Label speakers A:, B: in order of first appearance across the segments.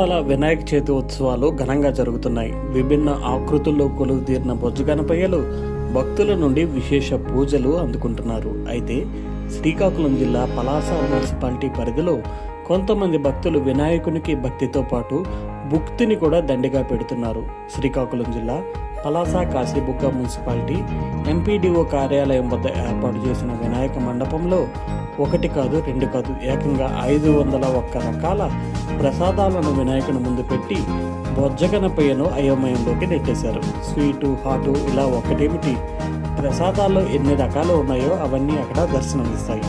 A: వేములవాడల వినాయక చవితి ఉత్సవాలు ఘనంగా జరుగుతున్నాయి. విభిన్న ఆకృతుల్లో కొలువు తీరిన బొజ్జు గణపయ్యలు భక్తుల నుండి విశేష పూజలు అందుకుంటున్నారు. అయితే శ్రీకాకుళం జిల్లా పలాస మున్సిపాలిటీ పరిధిలో కొంతమంది భక్తులు వినాయకునికి భక్తితో పాటు భుక్తిని కూడా దండిగా పెడుతున్నారు. శ్రీకాకుళం జిల్లా పలాస కాశీబుగ్గ మున్సిపాలిటీ ఎంపీడీఓ కార్యాలయం వద్ద ఏర్పాటు చేసిన వినాయక మండపంలో ఒకటి కాదు రెండు కాదు ఏకంగా ఐదు వందల ఒక్క రకాల ప్రసాదాలను వినాయకుని ముందు పెట్టి బొజ్జగనపయ్యను అయోమయంలోకి నెట్టేశారు. స్వీటు హాటు ఇలా ఒకటేమిటి ప్రసాదాల్లో ఎన్ని రకాలు ఉన్నాయో అవన్నీ అక్కడ దర్శనమిస్తాయి.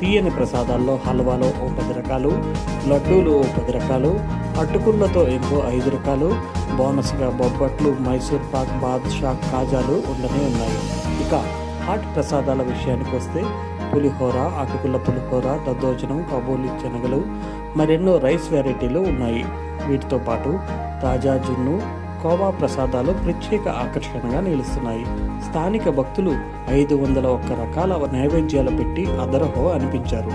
A: తీయని ప్రసాదాల్లో హల్వాలో ఓ పది రకాలు లడ్డూలు ఓ పది రకాలు అటుకుళ్ళతో ఇంకో ఐదు రకాలు బోనస్గా బొబ్బట్లు మైసూర్ పాక్ బాద్షా కాజాలు ఉండనే ఉన్నాయి. ఇక హాట్ ప్రసాదాల విషయానికి వస్తే పులిహోర అటుకుల పులిహోర దద్దోజనం కబోలి శనగలు మరెన్నో రైస్ వెరైటీలు ఉన్నాయి. వీటితో పాటు తాజా జున్ను కోవా ప్రసాదాలు ప్రత్యేక ఆకర్షణగా నిలుస్తున్నాయి. స్థానిక భక్తులు ఐదు వందల ఒక్క రకాల నైవేద్యాలు పెట్టి అదరహో అనిపించారు.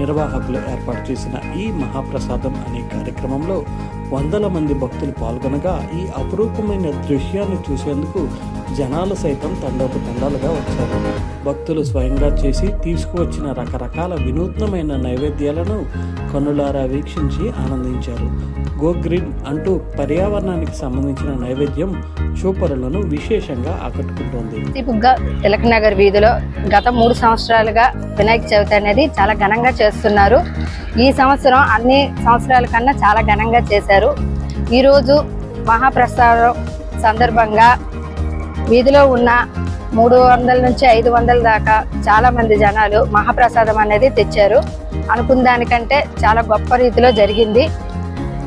A: నిర్వాహకులు ఏర్పాటు చేసిన ఈ మహాప్రసాదం అనే కార్యక్రమంలో వందల మంది భక్తులు పాల్గొనగా ఈ అపురూపమైన దృశ్యాన్ని చూసేందుకు జనాలు సైతం తండోపు తండాలుగా వచ్చారు. భక్తులు స్వయంగా చేసి తీసుకువచ్చిన రకరకాల వినూత్నమైన నైవేద్యాలను కన్నులారా వీక్షించి ఆనందించారు. గోగ్రిడ్ అంటూ పర్యావరణానికి సంబంధించిన నైవేద్యం చూపరులను విశేషంగా ఆకట్టుకుంటోంది.
B: తిలక్ నగర్ వీధిలో గత మూడు సంవత్సరాలుగా వినాయక చవితి అనేది చాలా ఘనంగా చేస్తున్నారు. ఈ సంవత్సరం అన్ని సంవత్సరాల కన్నా చాలా ఘనంగా చేశారు. ఈరోజు మహాప్రసాదం సందర్భంగా వీధిలో ఉన్న మూడు వందల నుంచి ఐదు వందల దాకా చాలా మంది జనాలు మహాప్రసాదం అనేది తెచ్చారు. అనుకున్న దానికంటే చాలా గొప్ప రీతిలో జరిగింది.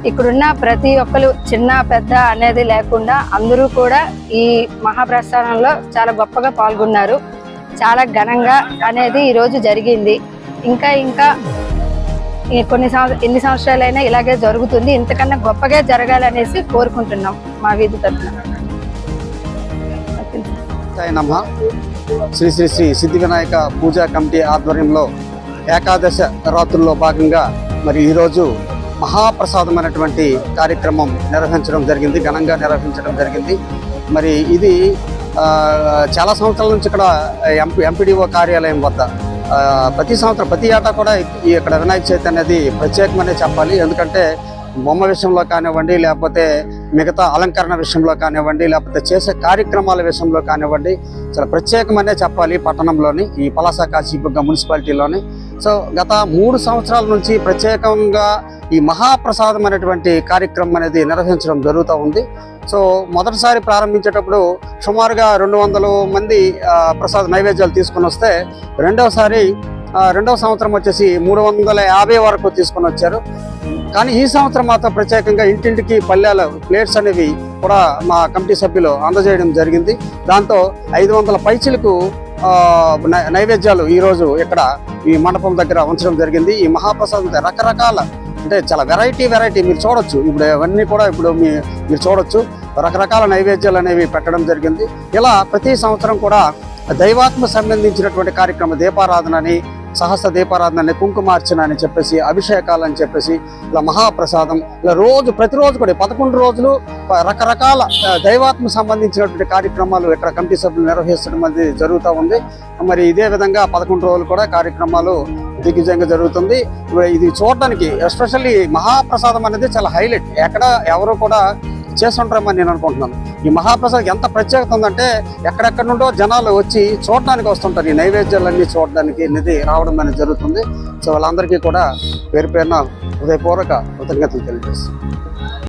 B: ఇక్కడున్న ప్రతి ఒక్కరు చిన్న పెద్ద అనేది లేకుండా అందరూ కూడా ఈ మహాప్రస్థానంలో చాలా గొప్పగా పాల్గొన్నారు. చాలా ఘనంగా అనేది ఈరోజు జరిగింది. ఇంకా ఇంకా ఈ కొన్ని సంవత్సరాలు ఎన్ని సంవత్సరాలైనా ఇలాగే జరుగుతుంది. ఇంతకన్నా గొప్పగా జరగాలనేసి కోరుకుంటున్నాం మా వీధి తరఫున.
C: నమ. శ్రీ శ్రీ శ్రీ సిద్ధి వినాయక పూజా కమిటీ ఆధ్వర్యంలో ఏకాదశ రాత్రుల్లో భాగంగా మరి ఈరోజు మహాప్రసాదమైనటువంటి కార్యక్రమం నిర్వహించడం జరిగింది ఘనంగా నిర్వహించడం జరిగింది. మరి ఇది చాలా సంవత్సరాల నుంచి ఇక్కడ ఎంపీ ఎంపీడీఓ కార్యాలయం వద్ద. ప్రతి సంవత్సరం ప్రతి ఏటా కూడా ఇక్కడ వినాయక చవితి అనేది ప్రత్యేకమనే చెప్పాలి. ఎందుకంటే బొమ్మ విషయంలో కానివ్వండి లేకపోతే మిగతా అలంకరణ విషయంలో కానివ్వండి లేకపోతే చేసే కార్యక్రమాల విషయంలో కానివ్వండి చాలా ప్రత్యేకమనే చెప్పాలి పట్టణంలోని ఈ పలాస కాశీబుగ్గ మున్సిపాలిటీలోని. సో గత మూడు సంవత్సరాల నుంచి ప్రత్యేకంగా ఈ మహాప్రసాదం అనేటువంటి కార్యక్రమం అనేది నిర్వహించడం జరుగుతూ ఉంది. సో మొదటిసారి ప్రారంభించేటప్పుడు సుమారుగా రెండు వందల మంది ప్రసాద నైవేద్యాలు తీసుకొని వస్తే రెండవసారి రెండవ సంవత్సరం వచ్చేసి మూడు వందల యాభై వరకు తీసుకొని వచ్చారు. కానీ ఈ సంవత్సరం మాత్రం ప్రత్యేకంగా ఇంటింటికి పల్లెల ప్లేట్స్ అనేవి కూడా మా కమిటీ సభ్యులు అందజేయడం జరిగింది. దాంతో ఐదు వందల పైచిలకు నై- నైవేద్యాలు ఈరోజు ఇక్కడ ఈ మండపం దగ్గర ఉంచడం జరిగింది. ఈ మహాప్రసాదం రకరకాల అంటే చాలా వెరైటీ వెరైటీ మీరు చూడొచ్చు. ఇప్పుడు అవన్నీ కూడా ఇప్పుడు మీ మీరు చూడొచ్చు. రకరకాల నైవేద్యాలు అనేవి పెట్టడం జరిగింది. ఇలా ప్రతి సంవత్సరం కూడా దైవాత్మ సంబంధించినటువంటి కార్యక్రమ దీపారాధన అని సహస్ర దీపారాధన కుంకుమార్చన అని చెప్పేసి అభిషేకాలు అని చెప్పేసి ఇలా మహాప్రసాదం ఇలా రోజు ప్రతిరోజు కూడా పదకొండు రోజులు రకరకాల దైవాత్మ సంబంధించినటువంటి కార్యక్రమాలు ఇక్కడ కమిటీ సభ్యులు నిర్వహిస్తడం అనేది జరుగుతూ ఉంది. మరి ఇదే విధంగా పదకొండు రోజులు కూడా కార్యక్రమాలు దిగ్విజయంగా జరుగుతుంది. ఇది చూడడానికి ఎస్పెషల్లీ మహాప్రసాదం అనేది చాలా హైలైట్. ఎక్కడ ఎవరు కూడా చేస్తుంటారని నేను అనుకుంటున్నాను. ఈ మహాప్రసాద్ ఎంత ప్రత్యేకత ఉందంటే ఎక్కడెక్కడ నుండో జనాలు వచ్చి చూడడానికి వస్తుంటారు. ఈ నైవేద్యాలన్నీ చూడడానికి అనేది రావడం అనేది జరుగుతుంది. సో వాళ్ళందరికీ కూడా పేరు పేరున హృదయపూర్వక కృతజ్ఞతలు తెలియజేస్తుంది